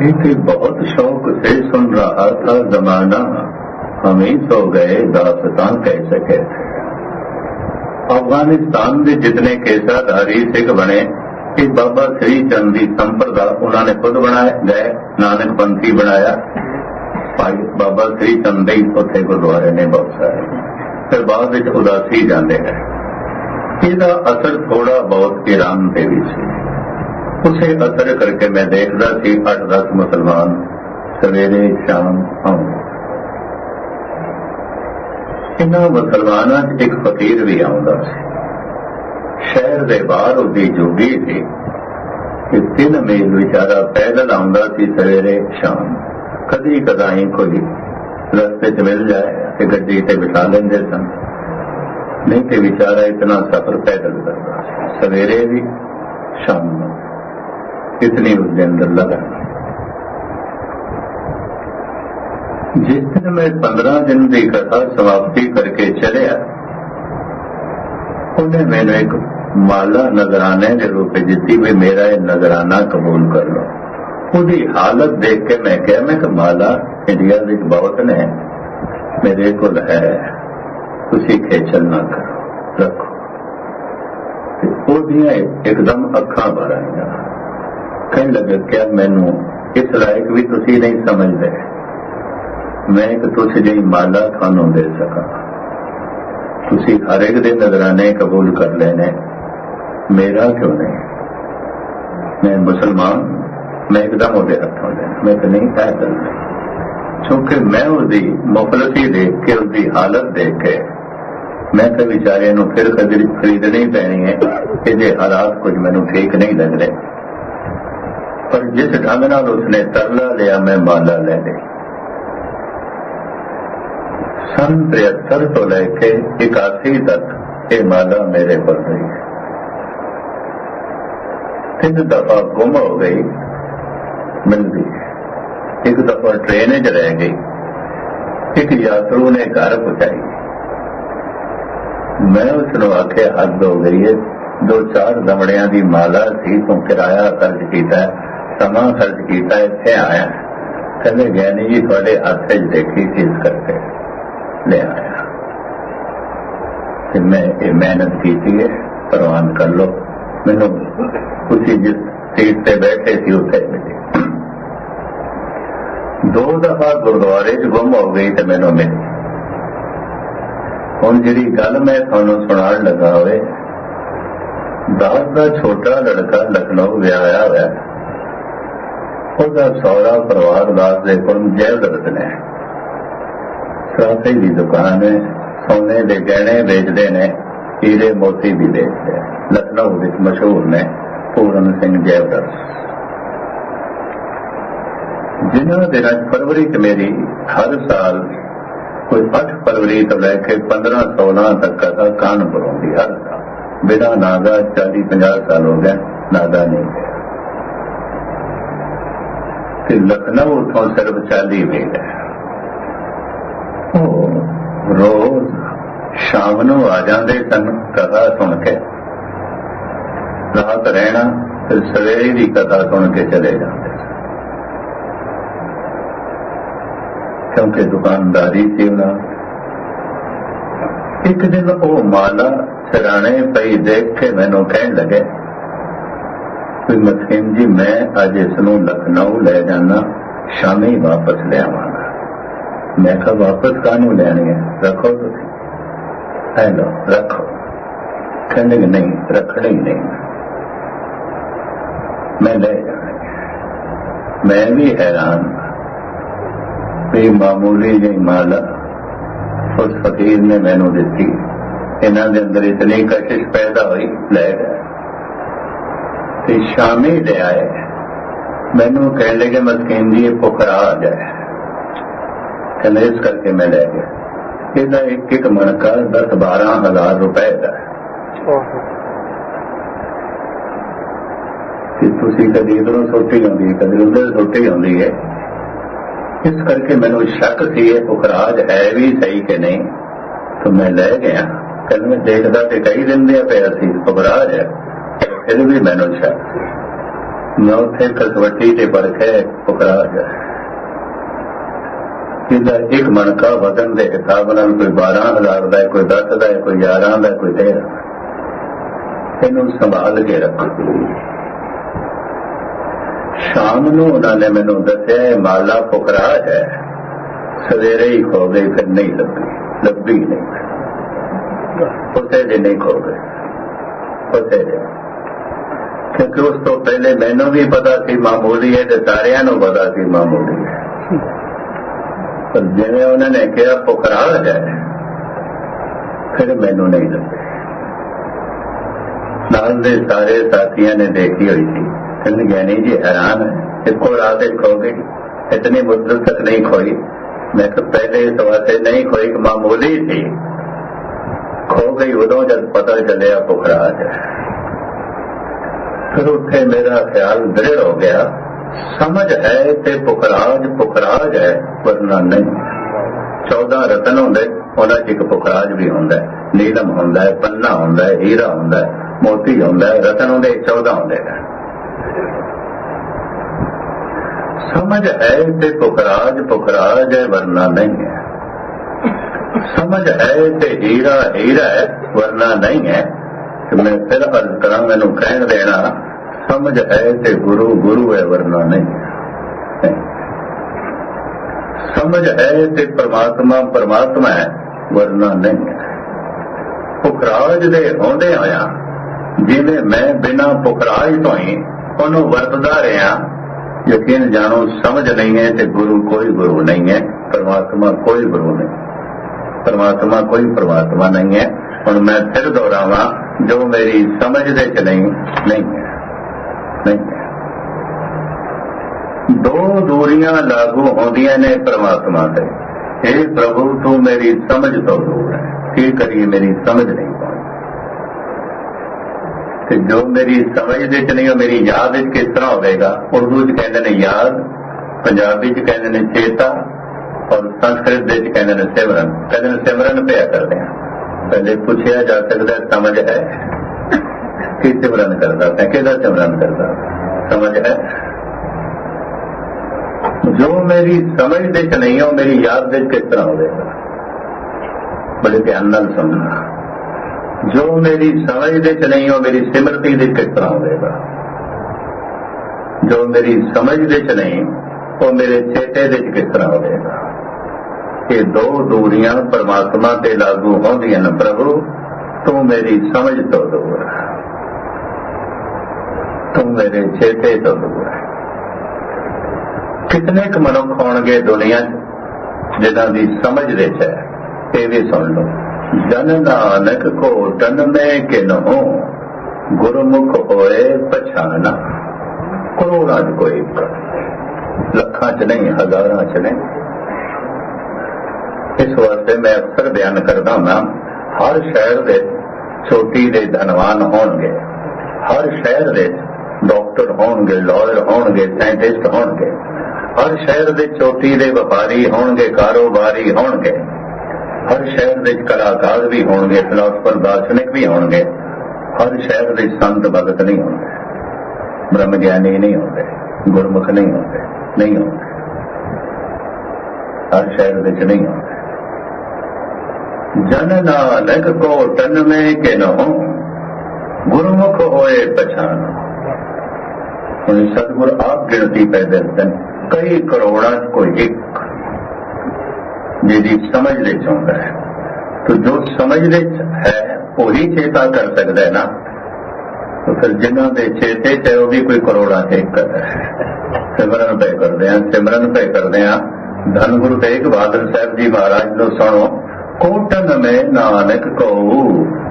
कि बहुत शौक से सुन रहा था जमाना हम ही सो गए दासतां कैसे कैसे ਅਫਗਾਨਿਸਤਾਨ ਦੇ ਜਿਤਨੇ ਕੇਸਾਧਾਰੀ ਸਿੱਖ ਬਣੇ ਇਹ ਬਾਬਾ ਸ੍ਰੀ ਚੰਦ ਦੀ ਸੰਪਰਦਾ ਉਹਨਾਂ ਨੇ ਖੁਦ ਬਣਾਇਆ ਗਏ ਨਾਨਕ ਪੰਥੀ ਬਣਾਇਆ ਭਾਈ ਬਾਬਾ ਸ੍ਰੀ ਚੰਦ ਦੇ ਹੀ ਉੱਥੇ ਗੁਰਦੁਆਰੇ ਨੇ ਬਹੁਤ ਸਾਰੇ ਫਿਰ ਬਾਅਦ ਵਿੱਚ ਉਦਾਸੀ ਜਾਂਦੇ ਹੈ ਇਹਦਾ ਅਸਰ ਥੋੜਾ ਬਹੁਤ ਇਰਾਨ ਤੇ ਵੀ ਸੀ ਉਸੇ ਅਸਰ ਕਰਕੇ ਮੈਂ ਦੇਖਦਾ ਸੀ 8-10 ਮੁਸਲਮਾਨ ਸਵੇਰੇ ਸ਼ਾਮ ਆਉਂਦੇ ਇਹਨਾਂ ਮੁਸਲਮਾਨਾਂ 'ਚ ਇੱਕ ਫਕੀਰ ਵੀ ਆਉਂਦਾ ਸੀ ਸ਼ਹਿਰ ਦੇ ਬਾਹਰ ਉਹਦੀ ਜੋਗੀ ਸੀ ਕਿ ਤਿੰਨ ਮੀਲ ਵਿਚਾਰਾ ਪੈਦਲ ਆਉਂਦਾ ਸੀ ਸਵੇਰੇ ਸ਼ਾਮ ਕਦੀ ਕਦਾਈ ਕੋਈ ਰਸਤੇ 'ਚ ਮਿਲ ਜਾਏ ਤੇ ਗੱਡੀ ਤੇ ਬਿਠਾ ਲੈਂਦੇ ਸਨ ਨਹੀਂ ਤੇ ਵਿਚਾਰਾ ਇਤਨਾ ਸਫ਼ਰ ਪੈਦਲ ਕਰਦਾ ਸੀ ਸਵੇਰੇ ਵੀ ਸ਼ਾਮ ਨੂੰ ਇਤਨੀ ਉਸਦੇ ਅੰਦਰ ਲਗਾ ਜਿਸ ਦਿਨ ਮੈਂ 15 ਦਿਨ ਦੀ ਕਥਾ ਸਮਾਪਤੀ ਕਰਕੇ ਚਲਿਆ ਉਹਨੇ ਮੈਨੂੰ ਇੱਕ ਮਾਲਾ ਨਜ਼ਰਾਨੇ ਦੇ ਰੂਪ ਵਿੱਚ ਦਿੱਤੀ ਵੀ ਮੇਰਾ ਇਹ ਨਜ਼ਰਾਨਾ ਕਬੂਲ ਕਰ ਲਓ ਉਹਦੀ ਹਾਲਤ ਦੇਖ ਕੇ ਮੈਂ ਕਿਹਾ ਮੈਂ ਕਿ ਮਾਲਾ ਇੰਡੀਆ ਵਿੱਚ ਬਹੁਤ ਨੇ ਮੇਰੇ ਕੋਲ ਹੈ ਤੁਸੀਂ ਖੇਚਲ ਨਾ ਕਰੋ ਰੱਖੋ ਤੇ ਉਹਦੀਆਂ ਇੱਕਦਮ ਅੱਖਾਂ ਭਰ ਆਈਆਂ ਕਹਿਣ ਲੱਗਾ ਕਿ ਮੈਨੂੰ ਇਸ ਲਾਇਕ ਵੀ ਤੁਸੀਂ ਨਹੀਂ ਸਮਝਦੇ। ਮੈਂ ਇੱਕ ਤੁਛ ਜਿਹੀ ਮਾਲਾ ਤੁਹਾਨੂੰ ਦੇ ਸਕਾਂ। ਤੁਸੀਂ ਹਰ ਇੱਕ ਦੇ ਨਜ਼ਰਾਨੇ ਕਬੂਲ ਕਰ ਲੈਣੇ। ਮੇਰਾ ਕਿਉਂ ਨਹੀਂ? ਮੈਂ ਮੁਸਲਮਾਨ। ਮੈਂ ਇੱਕਦਮ ਉਹਦੇ ਹੱਥੋਂ ਲੈਣਾ। ਮੈਂ ਤਾਂ ਨਹੀਂ ਕਹਿ ਸਕਦਾ ਕਿਉਂਕਿ ਮੈਂ ਉਹਦੀ ਮੁਖਲਸੀ ਦੇਖ ਕੇ, ਉਹਦੀ ਹਾਲਤ ਦੇਖ ਕੇ, ਮੈਂ ਤਾਂ ਵਿਚਾਰੇ ਨੂੰ ਫਿਰ ਕਦੇ ਖਰੀਦਣੀ ਪੈਣੀ ਹੈ ਇਹਦੇ ਹਾਲਾਤ ਕੁਝ ਮੈਨੂੰ ਠੀਕ ਨਹੀਂ ਲੱਗ ਰਹੇ। ਪਰ ਜਿਸ ਢੰਗ ਨਾਲ ਉਸਨੇ ਤਰਲਾ ਲਿਆ, ਮੈਂ ਮਾਲਾ ਲੈ ਲਈ। ਸਨ 73 ਤੋਂ ਲੈ ਕੇ 81 ਤੱਕ ਇਹ ਮਾਲਾ ਮੇਰੇ ਕੋਲ ਰਹੀ ਤਿੰਨ ਦਫਾ ਗੁੰਮ ਹੋ ਗਈ, ਮਿਲਦੀ। ਇੱਕ ਦਫਾ ਟ੍ਰੇਨ 'ਚ ਰਹਿ ਗਈ। ਇੱਕ ਯਾਤਰੂ ਨੇ ਘਰ ਪਹੁੰਚਾਈ। ਮੈਂ ਉਸ ਨੂੰ ਆਖਿਆ, ਹੱਦ ਹੋ ਗਈ ਹੈ ਦੋ ਚਾਰ ਦਮੜਿਆਂ ਦੀ ਮਾਲਾ ਸੀ, ਤੂੰ ਕਿਰਾਇਆ ਖਰਚ ਕੀਤਾ। ਸਮਾਂ ਖਰਚ ਕੀਤਾ, ਇੱਥੇ ਆਇਆ। ਕਹਿੰਦੇ, ਗਿਆਨੀ ਜੀ, ਤੁਹਾਡੇ ਹੱਥ ਦੇਖੀ ਸੀ ਇਸ ਕਰਕੇ ਲੈ ਆਇਆ। ਤੇ ਮੈਂ ਇਹ ਮਿਹਨਤ ਕੀਤੀ ਹੈ, ਪ੍ਰਵਾਨ ਕਰ ਲੋ ਮੈਨੂੰ ਤੁਸੀਂ ਜਿਸ ਸੀਟ ਤੇ ਬੈਠੇ ਸੀ, ਉੱਥੇ ਮਿਲੀ। ਦੋ ਦਫਾ ਗੁਰਦੁਆਰੇ 'ਚ ਗੁੰਮ ਹੋ ਗਈ ਤੇ ਮੈਨੂੰ ਮਿਲੀ। ਹੁਣ ਜਿਹੜੀ ਗੱਲ ਮੈਂ ਤੁਹਾਨੂੰ ਸੁਣਾਉਣ ਲੱਗਾ ਹੋਵੇ, ਦਾਸ ਦਾ ਛੋਟਾ ਲੜਕਾ ਲਖਨਊ ਵਿਆਹਿਆ ਹੋਇਆ। ਉਹਦਾ ਸਹੁਰਾ ਪਰਿਵਾਰ ਦਾਸ ਦੇ ਕੋਲ ਜੈਵਦਰਤ ਨੇ ਸਰਾਫੇ ਦੀ ਦੁਕਾਨ ਹੈ, ਸੋਨੇ ਦੇ ਗਹਿਣੇ ਵੇਚਦੇ ਨੇ, ਹੀਰੇ ਮੋਤੀ ਵੀ ਵੇਚਦੇ ਲਖਨਊ ਵਿੱਚ ਮਸ਼ਹੂਰ ਨੇ ਪੂਰਨ ਸਿੰਘ ਜੈਵਦਰ ਜਿਨ੍ਹਾਂ ਦੇ ਨਾਲ ਫਰਵਰੀ ਚ ਮੇਰੀ ਹਰ ਸਾਲ ਕੋਈ 8 ਫਰਵਰੀ ਤੋਂ ਲੈ ਕੇ 15 16 ਤੱਕ ਦਾ ਕਾਨ ਬਰੋਂਦੀ ਹਰ ਸਾਲ। ਬਿਨਾ ਨਾਗਾ 40 50 ਸਾਲ ਹੋ ਗਏ, ਨਾਗਾ ਨਹੀਂ ਗਿਆ ਤੇ ਲਖਨਊ ਤੋਂ ਸਿਰਫ 40 ਮੀਲ ਹੈ। ਉਹ ਰੋਜ਼ ਸ਼ਾਮ ਨੂੰ ਆ ਜਾਂਦੇ ਸਨ ਕਥਾ ਸੁਣ ਕੇ। ਰਾਤ ਰਹਿਣਾ ਫਿਰ ਸਵੇਰੇ ਦੀ ਕਥਾ ਸੁਣ ਕੇ ਚਲੇ ਜਾਂਦੇ ਕਿਉਂਕਿ ਦੁਕਾਨਦਾਰੀ ਸੀ ਉਹਨਾਂ ਇੱਕ ਦਿਨ ਉਹ ਮਾਲਾ ਸਰਾਣੇ ਪਈ ਦੇਖ ਕੇ ਮੈਨੂੰ ਕਹਿਣ ਲੱਗੇ ਕਿ ਮਸੀਮ ਜੀ ਮੈਂ ਅੱਜ ਇਸ ਨੂੰ ਲਖਨਊ ਲੈ ਜਾਣਾ ਸ਼ਾਮੀ ਵਾਪਸ ਲੈ ਆਵਾਂਗਾ ਮੈਂ ਕਿਹਾ ਵਾਪਸ ਕਾਹਨੂੰ ਲੈਣੀ ਹੈ ਰੱਖੋ ਤੁਸੀਂ ਹੈ ਲੋ ਰੱਖੋ ਕਹਿੰਦੇ ਨਹੀਂ ਰੱਖਣਾ ਹੀ ਨਹੀਂ ਮੈਂ ਲੈ ਜਾਣਾ ਮੈਂ ਵੀ ਹੈਰਾਨ ਵੀ ਮਾਮੂਲੀ ਜਿਹੀ ਮਾਲਾ ਉਸ ਫਕੀਰ ਨੇ ਮੈਨੂੰ ਦਿੱਤੀ ਇਹਨਾਂ ਦੇ ਅੰਦਰ ਇਤਨੀ ਕਸ਼ਿਸ਼ ਪੈਦਾ ਹੋਈ ਲੈ ਗਏ ਤੇ ਸ਼ਾਮੀ ਲੈ ਆਏ। ਮੈਨੂੰ ਕਹਿਣ ਲੱਗੇ ਮਸਕੀਨ ਜੀ ਇਹ ਪੁਖਰਾ ਆ ਜਾਏ ਕਹਿੰਦੇ ਇਸ ਕਰਕੇ ਮੈਂ ਲੈ ਗਿਆ। ਇਹਦਾ ਇੱਕ ਇੱਕ ਮਣਕਾ 10 12 ਹਜ਼ਾਰ ਰੁਪਏ ਦਾ ਕਿ ਤੁਸੀਂ ਕਦੀ ਇਧਰੋਂ ਸੋਟੀ ਆਉਂਦੀ ਹੈ ਕਦੀ ਉਧਰ ਸੋਟੀ ਆਉਂਦੀ ਹੈ। ਇਸ ਕਰਕੇ ਮੈਨੂੰ ਸ਼ੱਕ ਸੀ ਇਹ ਪੁਖਰਾਜ ਹੈ ਵੀ ਸਹੀ ਕਿ ਨਹੀਂ। ਤਾਂ ਮੈਂ ਲੈ ਗਿਆ। ਕੱਲ ਮੈਂ ਦੇਖਦਾ ਤੇ ਕਈ ਦਿਨ ਦੇ ਪਿਆ ਸੀ ਪੁਖਰਾਜ ਹੈ। ਫਿਰ ਵੀ ਮੈਨੂੰ ਸ਼ੱਕ ਮੈਂ ਉੱਥੇ ਕਸਵੱਟੀ ਤੇ ਪਰਖੇ ਪੁਕਰਾ ਜਾ ਇਹਦਾ ਇੱਕ ਮਣਕਾ ਵਜ਼ਨ ਦੇ ਹਿਸਾਬ ਨਾਲ ਕੋਈ 12000 ਦਾ, ਕੋਈ 10 ਦਾ, ਕੋਈ 11 ਦਾ, ਕੋਈ 13 ਇਹਨੂੰ ਸੰਭਾਲ ਕੇ ਰੱਖੋ ਸ਼ਾਮ ਨੂੰ ਉਹਨਾਂ ਨੇ ਮੈਨੂੰ ਦੱਸਿਆ, ਇਹ ਮਾਲਾ ਪੁਕਰਾ ਹੈ। ਸਵੇਰੇ ਹੀ ਖੋ ਗਈ, ਫਿਰ ਨਹੀਂ ਲੱਭੀ। ਲੱਭੀ ਨਹੀਂ। ਉਸੇ ਦਿਨ ਨਹੀਂ ਖੋ ਗਈ। ਉਸੇ ਦਿਨ ਕਿਉਂਕਿ ਉਸ ਤੋਂ ਪਹਿਲੇ ਮੈਨੂੰ ਵੀ ਪਤਾ ਸੀ ਮਾਮੂਲੀ ਹੈ ਤੇ ਸਾਰਿਆਂ ਨੂੰ ਪਤਾ ਸੀ ਮਾਮੂਲੀ ਹੈ ਪਰ ਜਿਵੇਂ ਉਹਨਾਂ ਨੇ ਕਿਹਾ ਪੁਕਰਾ ਹੈ ਫਿਰ ਮੈਨੂੰ ਨਹੀਂ ਲੱਭੀ ਨਾਲ ਦੇ ਸਾਰੇ ਸਾਥੀਆਂ ਨੇ ਦੇਖੀ ਹੋਈ ਸੀ ਕਹਿੰਦੇ ਗਿਆਨੀ ਜੀ ਹੈਰਾਨ ਹੈ ਇੱਕੋ ਰਾਤ ਵਿੱਚ ਖੋ ਗਈ ਇਤਨੀ ਮੁੱਦਤ ਤੱਕ ਨਹੀਂ ਖੋਈ ਮੈਂ ਤਾਂ ਪਹਿਲੇ ਇਸ ਵਾਸਤੇ ਨਹੀਂ ਖੋਈ ਕਿ ਮਾਮੂਲੀ ਸੀ ਖੋ ਗਈ ਉਦੋਂ ਜਦ ਪਤਾ ਚੱਲਿਆ ਪੁਖਰਾ ਹੈ ਫਿਰ ਉੱਥੇ ਮੇਰਾ ਖਿਆਲ ਦ੍ਰਿੜ ਹੋ ਗਿਆ। ਸਮਝ ਹੈ ਤੇ ਪੁਖਰਾਜ ਪੁਖਰਾਜ ਹੈ ਵਰਨਾ ਨਹੀਂ। 14 ਰਤਨ ਹੁੰਦੇ ਉਹਨਾਂ 'ਚ ਇੱਕ ਪੁਖਰਾਜ ਵੀ ਹੁੰਦਾ ਹੈ। ਨੀਲਮ ਹੁੰਦਾ ਹੈ, ਪੰਨਾ ਹੁੰਦਾ ਹੈ, ਹੀਰਾ ਹੁੰਦਾ ਹੈ, ਮੋਤੀ ਹੁੰਦਾ ਹੈ, ਰਤਨ ਹੁੰਦੇ 14 ਹੁੰਦੇ ਨੇ। ਸਮਝ ਹੈ ਤੇ ਪੁਖਰਾਜ ਪੁਖਰਾਜ ਹੈ ਵਰਨਾ ਨਹੀਂ ਹੈ। ਸਮਝ ਹੈ ਤੇ ਹੀਰਾ ਹੀਰਾ ਹੈ ਵਰਨਾ ਨਹੀਂ ਹੈ। ਮੈਂ ਫਿਰ ਅਰਜ਼ ਕਰਾਂ, ਮੈਨੂੰ ਕਹਿਣ ਦੇਣਾ, ਸਮਝ ਹੈ ਤੇ ਗੁਰੂ ਗੁਰੂ ਹੈ ਵਰਨਾ ਨਹੀਂ। ਹੈ ਸਮਝ ਹੈ ਤੇ ਪਰਮਾਤਮਾ, ਪ੍ਰਮਾਤਮਾ ਹੈ ਵਰਨਾ ਨਹੀਂ। ਪੁਖਰਾਜ ਦੇ ਹੁੰਦੇ ਆਇਆ ਜਿਵੇਂ ਮੈਂ ਬਿਨਾ ਪੁਖਰਾਜ ਤੋਂ ਹੀ ਉਹਨੂੰ ਵਰਤਦਾ ਰਿਹਾ, ਯਕੀਨ ਜਾਣੋ, ਸਮਝ ਨਹੀਂ ਹੈ ਤੇ ਗੁਰੂ ਕੋਈ ਗੁਰੂ ਨਹੀਂ ਹੈ ਪਰਮਾਤਮਾ ਕੋਈ ਗੁਰੂ ਨਹੀਂ। ਪਰਮਾਤਮਾ ਕੋਈ ਪਰਮਾਤਮਾ ਨਹੀਂ ਹੈ ਹੁਣ ਮੈਂ ਫਿਰ ਦੁਹਰਾਵਾਂ ਜੋ ਮੇਰੀ ਸਮਝ ਦੇ ਚ ਨਹੀਂ ਨਹੀਂ ਹੈ। ਨਹੀਂ ਦੋ ਦੂਰੀਆਂ ਲਾਗੂ ਹੁੰਦੀਆਂ ਨੇ ਪ੍ਰਮਾਤਮਾ ਤੇ। ਇਹ ਪ੍ਰਭੂ, ਤੂੰ ਮੇਰੀ ਸਮਝ ਤੋਂ ਦੂਰ ਹੈ। ਕੀ ਕਰੀਏ, ਮੇਰੀ ਸਮਝ ਨਹੀਂ ਪਾਉਂਦੀ। ਤੇ ਜੋ ਮੇਰੀ ਸਮਝ ਦੇ ਚ ਨਹੀਂ, ਉਹ ਮੇਰੀ ਯਾਦ ਵਿੱਚ ਕਿਸ ਤਰ੍ਹਾਂ ਹੋਵੇਗਾ? ਉਰਦੂ ਚ ਕਹਿੰਦੇ ਨੇ ਯਾਦ, ਪੰਜਾਬੀ ਚ ਕਹਿੰਦੇ ਨੇ ਚੇਤਾ, ਔਰ ਸੰਸਕ੍ਰਿਤ ਦੇ ਚ ਕਹਿੰਦੇ ਨੇ ਸਿਮਰਨ। ਕਹਿੰਦੇ ਨੇ ਸਿਮਰਨ ਪਿਆ ਕਰਦੇ ਆ ਪਹਿਲੇ ਪੁੱਛਿਆ ਜਾ ਸਕਦਾ ਸਮਝ ਹੈ। ਕੀ ਸਿਮਰਨ ਕਰਦਾ ਹੈ ਕਿਹਦਾ ਸਿਮਰਨ ਕਰਦਾ। ਸਮਝ ਹੈ। ਜੋ ਮੇਰੀ ਸਮਝ ਦੇ ਚ ਨਹੀਂ, ਉਹ ਮੇਰੀ ਯਾਦ ਦੇ ਕਿਸ ਤਰ੍ਹਾਂ ਹੋਵੇਗਾ? ਬੜੇ ਧਿਆਨ ਨਾਲ ਸੁਣਨਾ। ਜੋ ਮੇਰੀ ਸਮਝ ਦੇ ਚ ਨਹੀਂ, ਉਹ ਮੇਰੀ ਸਿਮਰਤੀ ਦੇ ਕਿਸ ਤਰ੍ਹਾਂ ਹੋਵੇਗਾ? ਜੋ ਮੇਰੀ ਸਮਝ ਦੇ ਚ ਨਹੀਂ, ਉਹ ਮੇਰੇ ਚੇਤੇ ਦੇ ਚ ਕਿਸ ਤਰ੍ਹਾਂ ਹੋਵੇਗਾ? ਇਹ ਦੋ ਦੂਰੀਆਂ ਪਰਮਾਤਮਾ ਤੇ ਲਾਗੂ ਹੁੰਦੀਆਂ ਨੇ, ਪ੍ਰਭੂ, ਤੂੰ ਮੇਰੀ ਸਮਝ ਤੋਂ ਦੂਰ ਤੂੰ ਮੇਰੇ ਚੇਤੇ ਤੋਂ ਦੂਰ ਕਿਤਨੇ ਕੁ ਮਨੁੱਖ ਹੋਣਗੇ ਦੁਨੀਆ 'ਚ ਜਿਨ੍ਹਾਂ ਦੀ ਸਮਝ ਦੇ ਚ ਹੈ? ਇਹ ਵੀ ਸੁਣ ਲਓ। ਜਨ ਨਾਨਕ ਕੋ ਤਨ ਮੈਂ ਕਿਨਹੋ, ਗੁਰਮੁਖ ਹੋਏ ਪਛਾਨਾ ਕਰੋੜਾਂ ਚ ਕੋਈ ਲੱਖਾਂ ਚ ਨਹੀਂ, ਹਜ਼ਾਰਾਂ ਚ ਨਹੀਂ। ਇਸ ਵਾਸਤੇ ਮੈਂ ਅਕਸਰ ਬਿਆਨ ਕਰਦਾ ਹਾਂ ਹਰ ਸ਼ਹਿਰ ਦੇ ਛੋਟੀ ਦੇ ਧਨਵਾਨ ਹੋਣਗੇ ਹਰ ਸ਼ਹਿਰ ਦੇ ਡਾਕਟਰ ਹੋਣਗੇ ਲਾਇਰ ਹੋਣਗੇ ਸਾਇੰਟਿਸਟ ਹੋਣਗੇ ਹਰ ਸ਼ਹਿਰ ਦੇ ਚੋਟੀ ਦੇ ਵਪਾਰੀ ਹੋਣਗੇ ਕਾਰੋਬਾਰੀ ਹੋਣਗੇ ਹਰ ਸ਼ਹਿਰ ਵਿੱਚ ਕਲਾਕਾਰ ਵੀ ਹੋਣਗੇ ਫਿਲਾਸਫਰ ਦਾਰਸ਼ਨਿਕ ਵੀ ਹੋਣਗੇ ਹਰ ਸ਼ਹਿਰ ਵਿੱਚ ਸੰਤ ਭਗਤ ਨਹੀਂ ਹੋਣਗੇ ਬ੍ਰਹਮ ਗਿਆਨੀ ਨਹੀਂ ਹੁੰਦੇ ਗੁਰਮੁਖ ਨਹੀਂ ਹੁੰਦੇ ਨਹੀਂ ਹੁੰਦੇ ਹਰ ਸ਼ਹਿਰ ਵਿੱਚ ਨਹੀਂ ਹੁੰਦੇ ਜਨ ਨਾਨਕ ਕੋ ਤਨ ਮੇ ਕਿਨੋ ਗੁਰਮੁਖ ਹੋਏ ਪਛਾਨ ਹੁਣ ਸਤਿਗੁਰ ਆਪ ਗਿਣਤੀ ਪੈ ਦਿੰਦੇ ਕਈ ਕਰੋੜਾਂ ਕੋਈ ਇੱਕ ਜਿਹਦੀ ਸਮਝ ਲੈ ਚਾਹੁੰਦਾ ਹੈ। ਤੋ ਜੋ ਸਮਝ ਲੈ ਹੈ, ਉਹੀ ਚੇਤਾ ਕਰ ਸਕਦਾ ਹੈ ਨਾ। ਤੋ ਫਿਰ ਜਿਨ੍ਹਾਂ ਦੇ ਚੇਤੇ ਤੇ ਉਹ ਵੀ ਕੋਈ ਕਰੋੜਾਂ ਤੇ ਇੱਕ ਸਿਮਰਨ ਪੈ ਕਰਦੇ ਆ ਸਿਮਰਨ ਪੈ ਕਰਦੇ ਆ ਧੰਨ ਗੁਰੂ ਤੇਗ ਬਹਾਦਰ ਸਾਹਿਬ ਜੀ ਮਹਾਰਾਜ ਨੂੰ ਸੁਣੋ। ਕੋਟਨ ਮੈਂ ਨਾਨਕ ਕੋ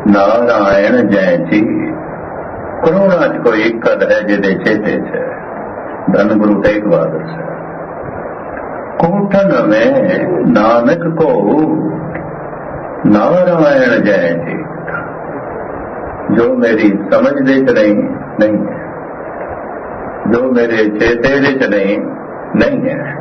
ਨਾਰਾਇਣ ਜੈ ਜੀ ਕਰੋੜਾਂ ਚ ਕੋਈ ਇੱਕ ਕਦ ਹੈ ਜਿਹਦੇ ਚੇਤੇ ਚ? ਧੰਨ ਗੁਰੂ ਤੇਗ ਬਹਾਦਰ ਸਾਹਿਬ। ਕੋਟਨ ਮੈਂ ਨਾਨਕ ਕੋ ਨਾਰਾਇਣ ਜੈ ਜੀ ਜੋ ਮੇਰੀ ਸਮਝ ਦੇ ਚ ਨਹੀਂ ਨਹੀਂ ਜੋ ਮੇਰੇ ਚੇਤੇ ਦੇ ਚ ਨਹੀਂ ਨਹੀਂ ਹੈ।